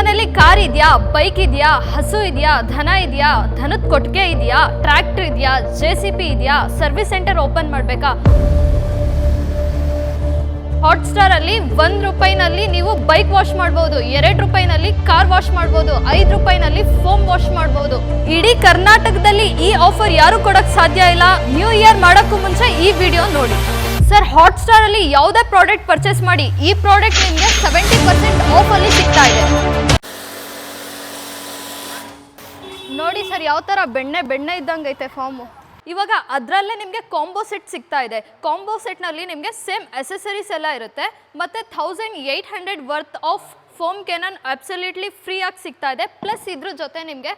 ಮನೇಲಿ ಕಾರ್ ಇದೆಯಾ, ಬೈಕ್ ಇದೆಯಾ, ಹಸು ಇದೆಯಾ, ಧನ ಇದೆಯಾ, ಧನದ ಕೊಟ್ಟಿಗೆ ಇದೆಯಾ, ಟ್ರ್ಯಾಕ್ಟರ್ ಇದೆಯಾ, ಜೆ ಸಿ ಪಿ ಇದೆಯಾ, ಸರ್ವಿಸ್ ಸೆಂಟರ್ ಓಪನ್ ಮಾಡಬೇಕಾ? ಹಾಟ್ಸ್ಟಾರ್ ಅಲ್ಲಿ ಒಂದ್ ರೂಪಾಯಿನಲ್ಲಿ ನೀವು ಬೈಕ್ ವಾಶ್ ಮಾಡಬಹುದು ಎರಡ್ ರೂಪಾಯಿನಲ್ಲಿ ಕಾರ್ ವಾಶ್ ಮಾಡಬಹುದು ಐದ್ ರೂಪಾಯಿನಲ್ಲಿ ಫೋಮ್ ವಾಶ್ ಮಾಡಬಹುದು ಇಡೀ ಕರ್ನಾಟಕದಲ್ಲಿ ಈ ಆಫರ್ ಯಾರು ಕೊಡಕ್ ಸಾಧ್ಯ ಇಲ್ಲ. ನ್ಯೂ ಇಯರ್ ಮಾಡೋಕ್ಕೂ ಮುಂಚೆ ಈ ವಿಡಿಯೋ ನೋಡಿ. ಸರ್ ಹಾಟ್ಸ್ಟಾರ್ ಅಲ್ಲಿ ಯಾವುದೇ ಪ್ರಾಡಕ್ಟ್ ಪರ್ಚೇಸ್ ಮಾಡಿ, ಈ ಪ್ರಾಡಕ್ಟ್ ನಿಮಗೆ ಸೆವೆಂಟಿ ಪರ್ಸೆಂಟ್ ಆಫ್ ಅಲ್ಲಿ ಸಿಗ್ತಾ ಇದೆ. ನೋಡಿ ಸರ್, ಯಾವ ಥರ ಬೆಣ್ಣೆ ಬೆಣ್ಣೆ ಇದ್ದಂಗೆ ಐತೆ ಫಾರ್ಮು ಇವಾಗ ಅದರಲ್ಲೇ ನಿಮಗೆ ಕಾಂಬೋ ಸೆಟ್ ಸಿಗ್ತಾ ಇದೆ. ಕಾಂಬೋ ಸೆಟ್ನಲ್ಲಿ ನಿಮಗೆ ಸೇಮ್ ಅಸೆಸರೀಸ್ ಎಲ್ಲ ಇರುತ್ತೆ. ಮತ್ತು thousand eight hundred worth of foam cannon absolutely free ಆಗಿ ಸಿಗ್ತಾ ಇದೆ. ಪ್ಲಸ್ ಇದ್ರ ಜೊತೆ ನಿಮಗೆ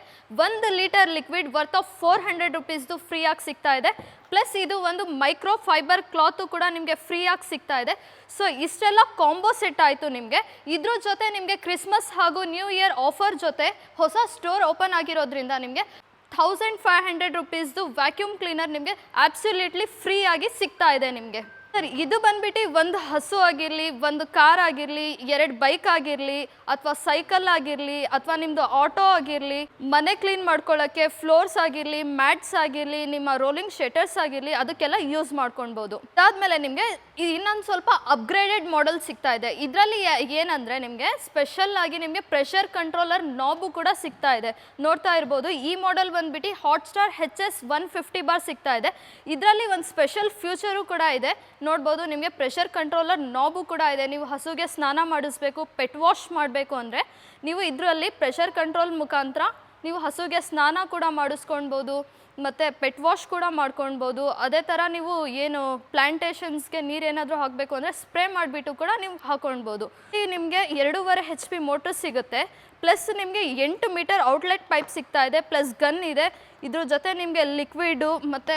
ಒಂದು litre liquid worth of four hundred ರುಪೀಸ್ದು free ಆಗಿ ಸಿಗ್ತಾ ಇದೆ. ಪ್ಲಸ್ ಇದು ಒಂದು ಮೈಕ್ರೋ ಫೈಬರ್ ಕ್ಲಾತು ಕೂಡ ನಿಮಗೆ ಫ್ರೀ ಆಗಿ ಸಿಗ್ತಾ ಇದೆ. ಸೊ ಇಷ್ಟೆಲ್ಲ ಕಾಂಬೋ ಸೆಟ್ ಆಯಿತು ನಿಮಗೆ. ಇದ್ರ ಜೊತೆ ನಿಮಗೆ ಕ್ರಿಸ್ಮಸ್ ಹಾಗೂ ನ್ಯೂ ಇಯರ್ ಆಫರ್ ಜೊತೆ ಹೊಸ ಸ್ಟೋರ್ ಓಪನ್ ಆಗಿರೋದ್ರಿಂದ ನಿಮಗೆ ಥೌಸಂಡ್ ಫೈವ್ ಹಂಡ್ರೆಡ್ ರುಪೀಸ್ದು ವ್ಯಾಕ್ಯೂಮ್ ಕ್ಲೀನರ್ ನಿಮಗೆ ಆಬ್ಸಲ್ಯೂಟ್ಲಿ ಫ್ರೀ ಆಗಿ ಸಿಗ್ತಾ ಇದೆ ನಿಮಗೆ. ಸರ್, ಇದು ಬಂದ್ಬಿಟ್ಟು ಒಂದು ಹಸು ಆಗಿರಲಿ, ಒಂದು ಕಾರ್ ಆಗಿರಲಿ, ಎರಡು ಬೈಕ್ ಆಗಿರಲಿ, ಅಥವಾ ಸೈಕಲ್ ಆಗಿರಲಿ, ಅಥವಾ ನಿಮ್ಮದು ಆಟೋ ಆಗಿರಲಿ, ಮನೆ ಕ್ಲೀನ್ ಮಾಡ್ಕೊಳ್ಳೋಕ್ಕೆ ಫ್ಲೋರ್ಸ್ ಆಗಿರಲಿ, ಮ್ಯಾಟ್ಸ್ ಆಗಿರಲಿ, ನಿಮ್ಮ ರೋಲಿಂಗ್ ಶೆಟರ್ಸ್ ಆಗಿರಲಿ, ಅದಕ್ಕೆಲ್ಲ ಯೂಸ್ ಮಾಡ್ಕೊಳ್ಬೋದು. ಅದಾದಮೇಲೆ ನಿಮಗೆ ಇನ್ನೊಂದು ಸ್ವಲ್ಪ ಅಪ್ಗ್ರೇಡೆಡ್ ಮಾಡೆಲ್ ಸಿಗ್ತಾ ಇದೆ. ಇದರಲ್ಲಿ ಏನಂದರೆ ನಿಮಗೆ ಸ್ಪೆಷಲ್ ಆಗಿ ನಿಮಗೆ ಪ್ರೆಷರ್ ಕಂಟ್ರೋಲರ್ ನಾಬು ಕೂಡ ಸಿಗ್ತಾ ಇದೆ. ನೋಡ್ತಾ ಇರ್ಬೋದು, ಈ ಮಾಡೆಲ್ ಬಂದ್ಬಿಟ್ಟು Hotstar H S one fifty bar ಸಿಗ್ತಾ ಇದೆ. ಇದರಲ್ಲಿ ಒಂದು ಸ್ಪೆಷಲ್ ಫ್ಯೂಚರು ಕೂಡ ಇದೆ. ನೋಡ್ಬೋದು, ನಿಮಗೆ ಪ್ರೆಷರ್ ಕಂಟ್ರೋಲರ್ ನಾಬು ಕೂಡ ಇದೆ. ನೀವು ಹಸುಗೆ ಸ್ನಾನ ಮಾಡಿಸ್ಬೇಕು ಪೆಟ್ ವಾಶ್ ಮಾಡಬೇಕು ಅಂದರೆ ನೀವು ಇದರಲ್ಲಿ ಪ್ರೆಷರ್ ಕಂಟ್ರೋಲ್ ಮುಖಾಂತರ ನೀವು ಹಸುಗೆ ಸ್ನಾನ ಕೂಡ ಮಾಡಿಸ್ಕೊಳ್ಬೋದು, ಮತ್ತು ಪೆಟ್ ವಾಶ್ ಕೂಡ ಮಾಡ್ಕೊಳ್ಬೋದು. ಅದೇ ಥರ ನೀವು ಏನು ಪ್ಲ್ಯಾಂಟೇಷನ್ಸ್ಗೆ ನೀರೇನಾದರೂ ಹಾಕಬೇಕು ಅಂದರೆ ಸ್ಪ್ರೇ ಮಾಡಿಬಿಟ್ಟು ಕೂಡ ನೀವು ಹಾಕೊಳ್ಬೋದು. ಈ ನಿಮಗೆ ಎರಡೂವರೆ ಹೆಚ್ ಪಿ ಮೋಟರ್ ಸಿಗುತ್ತೆ ಪ್ಲಸ್ ನಿಮಗೆ ಎಂಟು ಮೀಟರ್ ಔಟ್ಲೆಟ್ ಪೈಪ್ ಸಿಗ್ತಾ ಇದೆ ಪ್ಲಸ್ ಗನ್ ಇದೆ. ಇದ್ರ ಜೊತೆ ನಿಮಗೆ ಲಿಕ್ವಿಡು ಮತ್ತು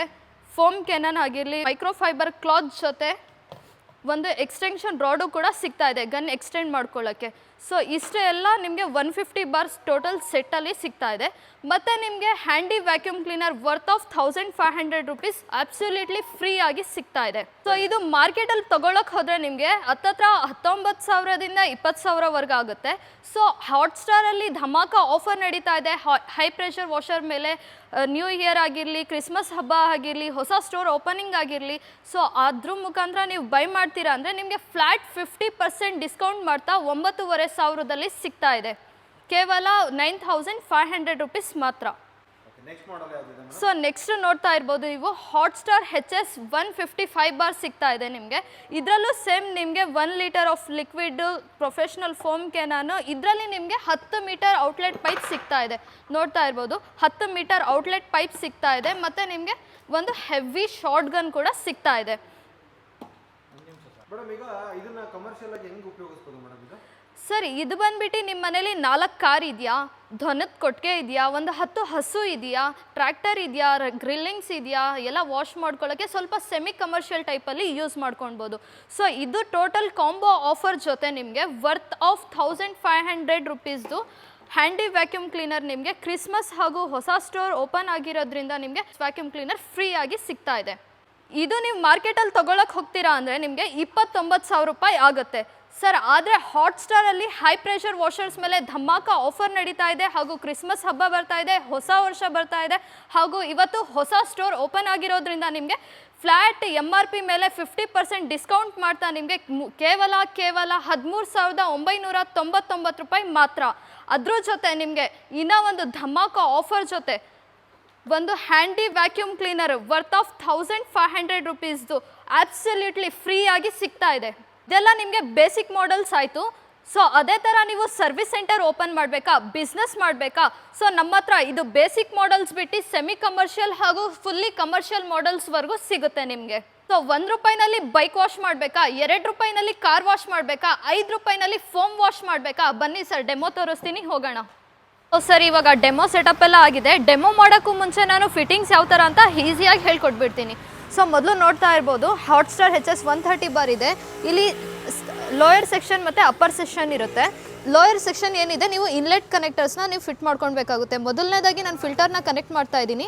ಫೋಮ್ ಕೆನನ್ ಆಗಿರಲಿ ಮೈಕ್ರೋಫೈಬರ್ ಕ್ಲಾತ್ ಜೊತೆ ಒಂದು ಎಕ್ಸ್ಟೆನ್ಷನ್ ರಾಡು ಕೂಡ ಸಿಗ್ತಾ ಇದೆ ಗನ್ ಎಕ್ಸ್ಟೆಂಡ್ ಮಾಡ್ಕೊಳ್ಳೋಕ್ಕೆ ಸೊ ಇಷ್ಟೇ ಎಲ್ಲ ನಿಮಗೆ ಒನ್ ಫಿಫ್ಟಿ ಬಾರ್ಸ್ ಟೋಟಲ್ ಸೆಟ್ಟಲ್ಲಿ ಸಿಗ್ತಾ ಇದೆ. ಮತ್ತು ನಿಮಗೆ handy vacuum cleaner worth of thousand five hundred rupees absolutely free ಆಗಿ ಸಿಗ್ತಾ ಇದೆ. ಸೊ ಇದು ಮಾರ್ಕೆಟಲ್ಲಿ ತೊಗೊಳಕ್ಕೆ ಹೋದರೆ ನಿಮಗೆ ಹತ್ತತ್ರ ಹತ್ತೊಂಬತ್ತು ಸಾವಿರದಿಂದ ಇಪ್ಪತ್ತು ಸಾವಿರವರೆಗೂ ಆಗುತ್ತೆ. ಸೊ ಹಾಟ್ಸ್ಟಾರಲ್ಲಿ ಧಮಾಕ ಆಫರ್ ನಡೀತಾ ಇದೆ. ಹೈ ಪ್ರೆಷರ್ ವಾಷರ್ ಮೇಲೆ ನ್ಯೂ ಇಯರ್ ಆಗಿರಲಿ ಕ್ರಿಸ್ಮಸ್ ಹಬ್ಬ ಆಗಿರಲಿ, ಹೊಸ ಸ್ಟೋರ್ ಓಪನಿಂಗ್ ಆಗಿರಲಿ. ಸೊ ಅದ್ರ ಮುಖಾಂತರ ನೀವು ಬೈ ಮಾಡ್ತೀರಾ ಅಂದರೆ ನಿಮಗೆ ಫ್ಲ್ಯಾಟ್ ಫಿಫ್ಟಿ ಪರ್ಸೆಂಟ್ ಡಿಸ್ಕೌಂಟ್ ಮಾಡ್ತಾ ಒಂಬತ್ತೂವರೆ ಸಾವಿರದಲ್ಲಿ ಸಿಗ್ತಾ ಇದೆ. ಕೇವಲ nine thousand five hundred rupees ಮಾತ್ರ. ಸೊ ನೆಕ್ಸ್ಟ್ ನೋಡ್ತಾ ಇರ್ಬೋದು ನೀವು Hotstar H S one fifty five bar ಸಿಗ್ತಾ ಇದೆ ನಿಮಗೆ. ಇದರಲ್ಲೂ ಸೇಮ್ ನಿಮಗೆ one litre of liquid professional foam cannon ಇದರಲ್ಲಿ ನಿಮಗೆ ಹತ್ತು ಮೀಟರ್ ಔಟ್ಲೆಟ್ ಪೈಪ್ ಸಿಗ್ತಾ ಇದೆ. ನೋಡ್ತಾ ಇರ್ಬೋದು ಹತ್ತು ಮೀಟರ್ ಔಟ್ಲೆಟ್ ಪೈಪ್ ಸಿಗ್ತಾ ಇದೆ ಮತ್ತು ನಿಮಗೆ ಒಂದು ಹೆವಿ ಶಾರ್ಟ್ ಗನ್ ಕೂಡ ಸಿಗ್ತಾ ಇದೆ. ಸರಿ, ಇದು ಬಂದ್ಬಿಟ್ಟು ನಿಮ್ಮ ಮನೇಲಿ ನಾಲ್ಕು ಕಾರ್ ಇದೆಯಾ? ಧ್ವನದ ಕೊಟ್ಟಿಗೆ ಇದೆಯಾ? ಒಂದು ಹತ್ತು ಹಸು ಇದೆಯಾ? ಟ್ರ್ಯಾಕ್ಟರ್ ಇದೆಯಾ? ಗ್ರಿಲ್ಲಿಂಗ್ಸ್ ಇದೆಯಾ? ಎಲ್ಲ ವಾಶ್ ಮಾಡ್ಕೊಳ್ಳೋಕ್ಕೆ ಸ್ವಲ್ಪ ಸೆಮಿ ಕಮರ್ಷಿಯಲ್ ಟೈಪಲ್ಲಿ ಯೂಸ್ ಮಾಡ್ಕೊಳ್ಬೋದು ಸೊ ಇದು ಟೋಟಲ್ ಕಾಂಬೋ ಆಫರ್ ಜೊತೆ ನಿಮಗೆ worth of thousand five hundred ರುಪೀಸ್ದು handy vacuum cleaner ನಿಮಗೆ ಕ್ರಿಸ್ಮಸ್ ಹಾಗೂ ಹೊಸ ಸ್ಟೋರ್ ಓಪನ್ ಆಗಿರೋದ್ರಿಂದ ನಿಮಗೆ ವ್ಯಾಕ್ಯೂಮ್ ಕ್ಲೀನರ್ ಫ್ರೀಯಾಗಿ ಸಿಗ್ತಾ ಇದೆ. ಇದು ನೀವು ಮಾರ್ಕೆಟಲ್ಲಿ ತೊಗೊಳಕ್ಕೆ ಹೋಗ್ತೀರಾ ಅಂದರೆ ನಿಮಗೆ ಇಪ್ಪತ್ತೊಂಬತ್ತು ಸಾವಿರ ರೂಪಾಯಿ ಆಗುತ್ತೆ. ಸರ್, ಆದರೆ ಹಾಟ್ಸ್ಟಾರಲ್ಲಿ ಹೈ ಪ್ರೆಷರ್ ವಾಷರ್ಸ್ ಮೇಲೆ ಧಮಾಕ ಆಫರ್ ನಡೀತಾ ಇದೆ ಹಾಗೂ ಕ್ರಿಸ್ಮಸ್ ಹಬ್ಬ ಬರ್ತಾ ಇದೆ, ಹೊಸ ವರ್ಷ ಬರ್ತಾ ಇದೆ ಹಾಗೂ ಇವತ್ತು ಹೊಸ ಸ್ಟೋರ್ ಓಪನ್ ಆಗಿರೋದ್ರಿಂದ ನಿಮಗೆ ಫ್ಲ್ಯಾಟ್ ಎಂ ಆರ್ ಪಿ ಮೇಲೆ ಫಿಫ್ಟಿ ಪರ್ಸೆಂಟ್ ಡಿಸ್ಕೌಂಟ್ ಮಾಡ್ತಾ ನಿಮಗೆ ಕೇವಲ ಕೇವಲ ಹದಿಮೂರು ಸಾವಿರದ ಒಂಬೈನೂರ ತೊಂಬತ್ತೊಂಬತ್ತು ರೂಪಾಯಿ ಮಾತ್ರ. ಅದ್ರ ಜೊತೆ ನಿಮಗೆ ಇನ್ನೂ ಒಂದು ಧಮಾಕ ಆಫರ್ ಜೊತೆ ಒಂದು handy vacuum cleaner worth of thousand five hundred ರುಪೀಸ್ದು absolutely free ಆಗಿ ಸಿಗ್ತಾ ಇದೆ. ಇದೆಲ್ಲ ನಿಮಗೆ ಬೇಸಿಕ್ ಮಾಡಲ್ಸ್ ಆಯಿತು. ಸೊ ಅದೇ ಥರ ನೀವು ಸರ್ವಿಸ್ ಸೆಂಟರ್ ಓಪನ್ ಮಾಡಬೇಕಾ ಬಿಸ್ನೆಸ್ ಮಾಡಬೇಕಾ? ಸೊ ನಮ್ಮ ಹತ್ರ ಇದು ಬೇಸಿಕ್ ಮಾಡಲ್ಸ್ ಬಿಟ್ಟು ಸೆಮಿ ಕಮರ್ಷಿಯಲ್ ಹಾಗೂ ಫುಲ್ಲಿ ಕಮರ್ಷಿಯಲ್ ಮಾಡಲ್ಸ್ವರೆಗೂ ಸಿಗುತ್ತೆ ನಿಮಗೆ. ಸೊ ಒಂದು ರೂಪಾಯಿನಲ್ಲಿ ಬೈಕ್ ವಾಶ್ ಮಾಡಬೇಕಾ, ಎರಡು ರೂಪಾಯಿನಲ್ಲಿ ಕಾರ್ ವಾಶ್ ಮಾಡಬೇಕಾ, ಐದು ರೂಪಾಯಿನಲ್ಲಿ ಫೋಮ್ ವಾಶ್ ಮಾಡಬೇಕಾ? ಬನ್ನಿ ಸರ್ ಡೆಮೋ ತೋರಿಸ್ತೀನಿ, ಹೋಗೋಣ. ಸರ್, ಇವಾಗ ಡೆಮೋ ಸೆಟಪ್ ಎಲ್ಲ ಆಗಿದೆ. ಡೆಮೋ ಮಾಡೋಕ್ಕೂ ಮುಂಚೆ ನಾನು ಫಿಟ್ಟಿಂಗ್ಸ್ ಯಾವ ಥರ ಅಂತ ಈಸಿಯಾಗಿ ಹೇಳ್ಕೊಟ್ಬಿಡ್ತೀನಿ. ಸೊ ಮೊದಲು ನೋಡ್ತಾ ಇರ್ಬೋದು Hotstar H S one thirty bar ಇದೆ. ಇಲ್ಲಿ ಲೋಯರ್ ಸೆಕ್ಷನ್ ಮತ್ತು ಅಪ್ಪರ್ ಸೆಕ್ಷನ್ ಇರುತ್ತೆ. ಲೋಯರ್ ಸೆಕ್ಷನ್ ಏನಿದೆ, ನೀವು ಇನ್ಲೆಟ್ ಕನೆಕ್ಟರ್ಸ್ನ ನೀವು ಫಿಟ್ ಮಾಡ್ಕೊಳ್ಬೇಕಾಗುತ್ತೆ. ಮೊದಲನೇದಾಗಿ ನಾನು ಫಿಲ್ಟರ್ನ ಕನೆಕ್ಟ್ ಮಾಡ್ತಾ ಇದ್ದೀನಿ.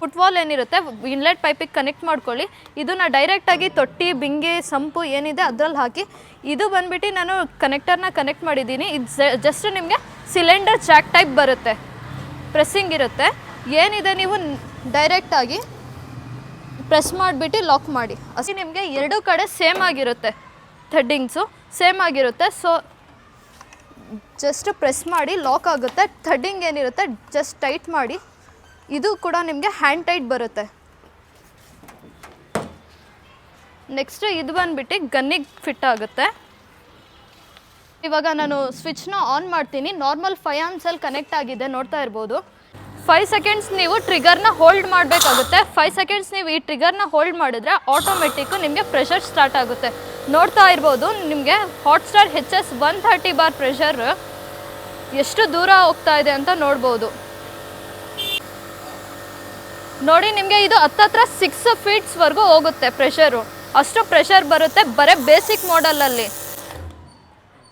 ಫುಟ್ವಾಲ್ ಏನಿರುತ್ತೆ ಇನ್ಲೆಟ್ ಪೈಪಿಗೆ ಕನೆಕ್ಟ್ ಮಾಡ್ಕೊಳ್ಳಿ. ಇದನ್ನ ಡೈರೆಕ್ಟಾಗಿ ತೊಟ್ಟಿ, ಬಿಂಗೆ, ಸಂಪು ಏನಿದೆ ಅದರಲ್ಲಿ ಹಾಕಿ. ಇದು ಬಂದ್ಬಿಟ್ಟು ನಾನು ಕನೆಕ್ಟರ್ನ ಕನೆಕ್ಟ್ ಮಾಡಿದ್ದೀನಿ. ಇದು ಜಸ್ಟ್ ನಿಮಗೆ ಸಿಲಿಂಡರ್ ಜಾಕ್ ಟೈಪ್ ಬರುತ್ತೆ. ಪ್ರೆಸ್ಸಿಂಗ್ ಇರುತ್ತೆ. ಏನಿದೆ ನೀವು ಡೈರೆಕ್ಟಾಗಿ ಪ್ರೆಸ್ ಮಾಡಿಬಿಟ್ಟು ಲಾಕ್ ಮಾಡಿ. ಅಷ್ಟೇ ನಿಮಗೆ ಎರಡೂ ಕಡೆ ಸೇಮ್ ಆಗಿರುತ್ತೆ. ಥಡ್ಡಿಂಗ್ಸು ಸೇಮ್ ಆಗಿರುತ್ತೆ. ಸೊ ಜಸ್ಟ್ ಪ್ರೆಸ್ ಮಾಡಿ ಲಾಕ್ ಆಗುತ್ತೆ. ಥಡ್ಡಿಂಗ್ ಏನಿರುತ್ತೆ ಜಸ್ಟ್ ಟೈಟ್ ಮಾಡಿ. ಇದು ಕೂಡ ನಿಮಗೆ ಹ್ಯಾಂಡ್ ಟೈಟ್ ಬರುತ್ತೆ. ನೆಕ್ಸ್ಟ್ ಇದು ಬಂದ್ಬಿಟ್ಟು ಗನ್ನಿಗೆ ಫಿಟ್ ಆಗುತ್ತೆ. ಇವಾಗ ನಾನು ಸ್ವಿಚ್ನ ಆನ್ ಮಾಡ್ತೀನಿ. ನಾರ್ಮಲ್ ಫೈವ್ ಆಮ್ಸಲ್ಲಿ ಕನೆಕ್ಟ್ ಆಗಿದೆ, ನೋಡ್ತಾ ಇರ್ಬೋದು. ಫೈವ್ ಸೆಕೆಂಡ್ಸ್ ನೀವು ಟ್ರಿಗರ್ನ ಹೋಲ್ಡ್ ಮಾಡಬೇಕಾಗುತ್ತೆ. ಫೈವ್ ಸೆಕೆಂಡ್ಸ್ ನೀವು ಈ ಟ್ರಿಗರ್ನ ಹೋಲ್ಡ್ ಮಾಡಿದ್ರೆ ಆಟೋಮೆಟಿಕ್ಕು ನಿಮಗೆ ಪ್ರೆಷರ್ ಸ್ಟಾರ್ಟ್ ಆಗುತ್ತೆ. ನೋಡ್ತಾ ಇರ್ಬೋದು, ನಿಮಗೆ Hotstar H S one thirty bar pressure ಎಷ್ಟು ದೂರ ಹೋಗ್ತಾ ಇದೆ ಅಂತ ನೋಡ್ಬೋದು. ನೋಡಿ, ನಿಮಗೆ ಇದು ಹತ್ತತ್ರ ಸಿಕ್ಸ್ ಫೀಟ್ಸ್ವರೆಗೂ ಹೋಗುತ್ತೆ ಪ್ರೆಷರು ಅಷ್ಟು ಪ್ರೆಷರ್ ಬರುತ್ತೆ ಬರೀ ಬೇಸಿಕ್ ಮಾಡಲಲ್ಲಿ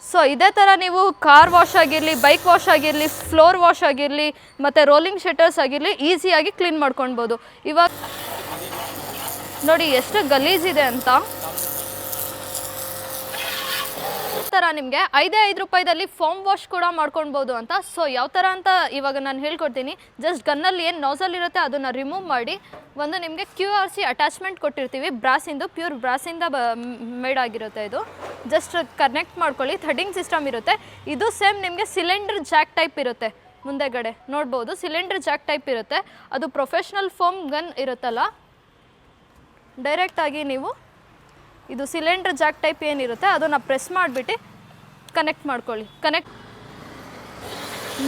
ಸೊ ಇದೇ ಥರ ನೀವು ಕಾರ್ ವಾಶ್ ಆಗಿರಲಿ ಬೈಕ್ ವಾಶ್ ಆಗಿರಲಿ ಫ್ಲೋರ್ ವಾಶ್ ಆಗಿರಲಿ, ಮತ್ತು ರೋಲಿಂಗ್ ಶಟರ್ಸ್ ಆಗಿರಲಿ ಈಸಿಯಾಗಿ ಕ್ಲೀನ್ ಮಾಡ್ಕೊಳ್ಬೋದು. ಇವಾಗ ನೋಡಿ, ಎಷ್ಟು ಗಲೀಜಿದೆ ಅಂತ. ಥರ ನಿಮಗೆ ಐದೇ ಐದು ರೂಪಾಯಿದಲ್ಲಿ ಫೋಮ್ ವಾಶ್ ಕೂಡ ಮಾಡ್ಕೊಳ್ಬೋದು ಅಂತ. ಸೊ ಯಾವ ಥರ ಅಂತ ಇವಾಗ ನಾನು ಹೇಳ್ಕೊಡ್ತೀನಿ. ಜಸ್ಟ್ ಗನ್ನಲ್ಲಿ ಏನು ನೋಸಲ್ ಇರುತ್ತೆ ಅದನ್ನು ರಿಮೂವ್ ಮಾಡಿ, ಒಂದು ನಿಮಗೆ ಕ್ಯೂ ಆರ್ ಸಿ ಅಟ್ಯಾಚ್ಮೆಂಟ್ ಕೊಟ್ಟಿರ್ತೀವಿ. ಬ್ರಾಸಿಂದು ಪ್ಯೂರ್ ಬ್ರಾಸಿಂದ ಬ ಮೇಡ್ ಆಗಿರುತ್ತೆ ಇದು. ಜಸ್ಟ್ ಕನೆಕ್ಟ್ ಮಾಡ್ಕೊಳ್ಳಿ. ಥ್ರೆಡಿಂಗ್ ಸಿಸ್ಟಮ್ ಇರುತ್ತೆ. ಇದು ಸೇಮ್ ನಿಮಗೆ ಸಿಲಿಂಡರ್ ಜಾಕ್ ಟೈಪ್ ಇರುತ್ತೆ. ಮುಂದೆಗಡೆ ನೋಡ್ಬೋದು. ಸಿಲಿಂಡರ್ ಜಾಕ್ ಟೈಪ್ ಇರುತ್ತೆ. ಅದು ಪ್ರೊಫೆಷ್ನಲ್ ಫೋಮ್ ಗನ್ ಇರುತ್ತಲ್ಲ? ಡೈರೆಕ್ಟಾಗಿ ನೀವು ಇದು ಸಿಲಿಂಡರ್ ಜಾಕ್ ಟೈಪ್ ಏನಿರುತ್ತೆ, ಅದನ್ನು ಪ್ರೆಸ್ ಮಾಡಿಬಿಟ್ಟು ಕನೆಕ್ಟ್ ಮಾಡ್ಕೊಳ್ಳಿ. ಕನೆಕ್ಟ್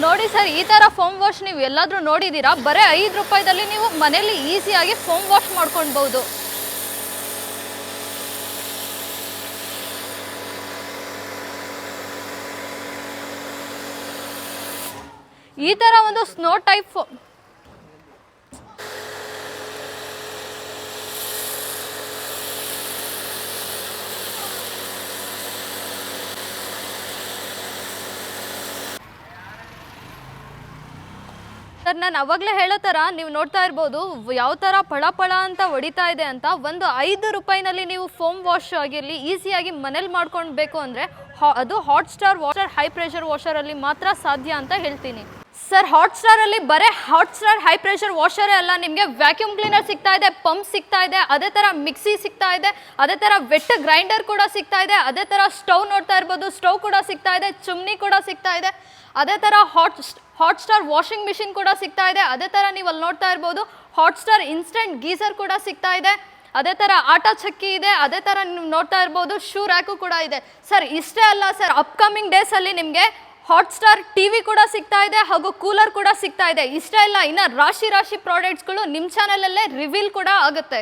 ನೋಡಿ ಸರ್, ಈ ಥರ ಫೋಮ್ ವಾಶ್ ನೀವು ಎಲ್ಲಾದರೂ ನೋಡಿದ್ದೀರಾ? ಬರೀ ಐದು ರೂಪಾಯಿದಲ್ಲಿ ನೀವು ಮನೇಲಿ ಈಸಿಯಾಗಿ ಫೋಮ್ ವಾಶ್ ಮಾಡ್ಕೊಳ್ಬೋದು ಈ ಥರ ಒಂದು ಸ್ನೋ ಟೈಪ್ ಫೋ ಸರ್, ನಾನು ಅವಾಗಲೇ ಹೇಳೋ ಥರ ನೀವು ನೋಡ್ತಾ ಇರ್ಬೋದು ಯಾವ ಥರ ಪಳ ಅಂತ ಹೊಡಿತಾ ಇದೆ ಅಂತ ಒಂದು ಐದು ರೂಪಾಯಿನಲ್ಲಿ ನೀವು ಫೋಮ್ ವಾಶ್ ಆಗಿರಲಿ ಈಸಿಯಾಗಿ ಮನೇಲಿ ಮಾಡ್ಕೊಳ್ಬೇಕು ಅಂದರೆ ಅದು hot star washer high pressure ವಾಷರಲ್ಲಿ ಮಾತ್ರ ಸಾಧ್ಯ ಅಂತ ಹೇಳ್ತೀನಿ. ಸರ್ ಹಾಟ್ ಸ್ಟಾರಲ್ಲಿ ಬರೇ ಹಾಟ್ ಸ್ಟಾರ್ ಹೈ ಪ್ರೆಷರ್ ವಾಷರೇ ಅಲ್ಲ, ನಿಮಗೆ ವ್ಯಾಕ್ಯೂಮ್ ಕ್ಲೀನರ್ ಸಿಗ್ತಾ ಇದೆ ಪಂಪ್ ಸಿಗ್ತಾ ಇದೆ, ಅದೇ ತರ ಮಿಕ್ಸಿ ಸಿಗ್ತಾ ಇದೆ, ಅದೇ ತರ ವೆಟ್ ಗ್ರೈಂಡರ್ ಕೂಡ ಸಿಗ್ತಾ ಇದೆ, ಅದೇ ತರ ಸ್ಟೌವ್ ನೋಡ್ತಾ ಇರ್ಬೋದು ಸ್ಟೌವ್ ಕೂಡ ಸಿಗ್ತಾ ಇದೆ ಚುಮ್ನಿ ಕೂಡ ಸಿಗ್ತಾ ಇದೆ, ಅದೇ ತರ ಹಾಟ್ ಸ್ಟಾರ್ ವಾಷಿಂಗ್ ಮಿಷಿನ್ ಕೂಡ ಸಿಗ್ತಾ ಇದೆ, ಅದೇ ತರ ನೀವು ಅಲ್ಲಿ ನೋಡ್ತಾ ಇರ್ಬೋದು ಹಾಟ್ ಸ್ಟಾರ್ ಇನ್ಸ್ಟೆಂಟ್ ಗೀಸರ್ ಕೂಡ ಸಿಗ್ತಾ ಇದೆ, ಅದೇ ಥರ ಆಟ ಚಕ್ಕಿ ಇದೆ, ಅದೇ ಥರ ನೀವು ನೋಡ್ತಾ ಇರ್ಬೋದು ಶೂ ರ್ಯಾಕು ಕೂಡ ಇದೆ. ಸರ್ ಇಷ್ಟೇ ಅಲ್ಲ ಸರ್ ಅಪ್ಕಮಿಂಗ್ ಡೇಸಲ್ಲಿ ನಿಮಗೆ ಹಾಟ್ ಸ್ಟಾರ್ ಟಿ ವಿ ಕೂಡ ಸಿಗ್ತಾ ಇದೆ ಹಾಗೂ ಕೂಲರ್ ಕೂಡ ಸಿಗ್ತಾ ಇದೆ. ಇಷ್ಟ ಇಲ್ಲ, ಇನ್ನ ರಾಶಿ ರಾಶಿ ಪ್ರಾಡಕ್ಟ್ಸ್ಗಳು ನಿಮ್ಮ ಚಾನಲಲ್ಲೇ ರಿವೀಲ್ ಕೂಡ ಆಗುತ್ತೆ.